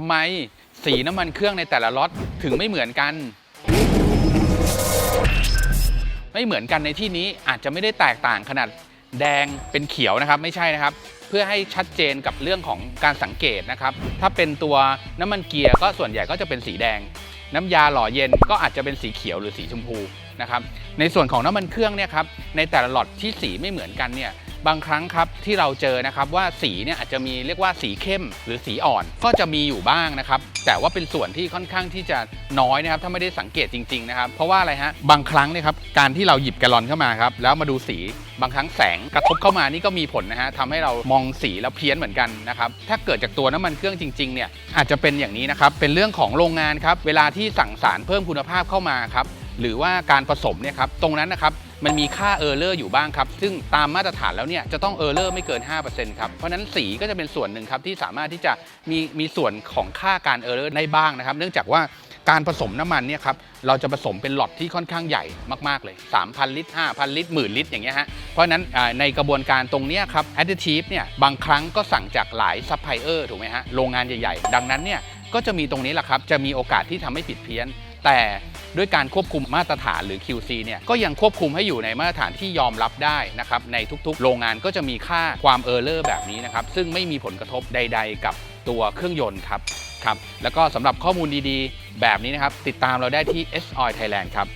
ทำไมสีน้ำมันเครื่องในแต่ละล็อตถึงไม่เหมือนกัน ไม่เหมือนกันในที่นี้อาจจะไม่ได้แตกต่างขนาดแดงเป็นเขียวนะครับ ไม่ใช่นะครับ เพื่อให้ชัดเจนกับเรื่องของการสังเกตนะครับ ถ้าเป็นตัวน้ำมันเกียร์ก็ส่วนใหญ่ก็จะเป็นสีแดง น้ำยาหล่อเย็นก็อาจจะเป็นสีเขียวหรือสีชมพูนะครับในส่วนของน้ำมันเครื่องเนี่ยครับในแต่ละหลอดที่สีไม่เหมือนกันเนี่ย บางครั้งครับที่เราเจอนะครับว่าสีเนี่ยอาจจะมีเรียกว่าสีเข้มหรือสีอ่อนก็จะมีอยู่บ้างนะครับแต่ว่าเป็นส่วนที่ค่อนข้างที่จะน้อยนะครับถ้าไม่ได้สังเกตจริงๆนะครับเพราะว่าอะไรฮะบางครั้งเนี่ยครับการที่เราหยิบแกลลอนเข้ามาครับแล้วมาดูสีบางครั้งแสงกระทบเข้ามานี่ก็มีผลนะฮะทำให้เรามองสีแล้วเพี้ยนเหมือนกันนะครับถ้าเกิดจากตัวน้ำมันเครื่องจริงๆเนี่ยอาจจะเป็นอย่างนี้นะครับเป็นเรื่องของโรงงานครับเวลาที่สั่งสารเพิ่มคุณภาพเข้ามาครับ หรือว่าการผสมเนี่ยครับตรงนั้นนะครับมันมีค่าเออร์เลอร์อยู่บ้างครับ ซึ่งตามมาตรฐานแล้วเนี่ยจะต้องเออร์เลอร์ไม่เกิน 5%ครับ เพราะฉะนั้นสีก็จะเป็นส่วนหนึ่งครับที่สามารถที่จะมีมีส่วนของค่าการเออร์เลอร์ได้บ้างนะครับ เนื่องจากว่าการผสมน้ำมันเนี่ยครับเราจะผสมเป็นหลอดที่ค่อนข้างใหญ่มากๆเลย 3,000 ลิตร 5,000 ลิตรหมื่นลิตรอย่างเงี้ยฮะเพราะฉะนั้นในกระบวนการตรงเนี้ยครับ additive เนี่ยบางครั้งก็สั่งจากหลายซัพพลายเออร์ถูกไหมฮะโรงงานใหญ่ๆ ดังนั้นเนี่ยก็จะมีตรงนี้แหละครับจะมีโอกาสที่ทำให้ผิดเพี้ยน แต่ด้วยการควบคุมมาตรฐานหรือ QC เนี่ยก็ยังควบคุมให้อยู่ในมาตรฐานที่ยอมรับได้นะครับในทุกๆ โรงงานก็จะมีค่าความเออร์เลอร์แบบนี้นะครับซึ่งไม่มีผลกระทบใด ๆ กับตัวเครื่องยนต์ครับครับแล้วก็สำหรับข้อมูลดีๆ แบบนี้นะครับติดตามเราได้ที่ S Oil Thailand ครับ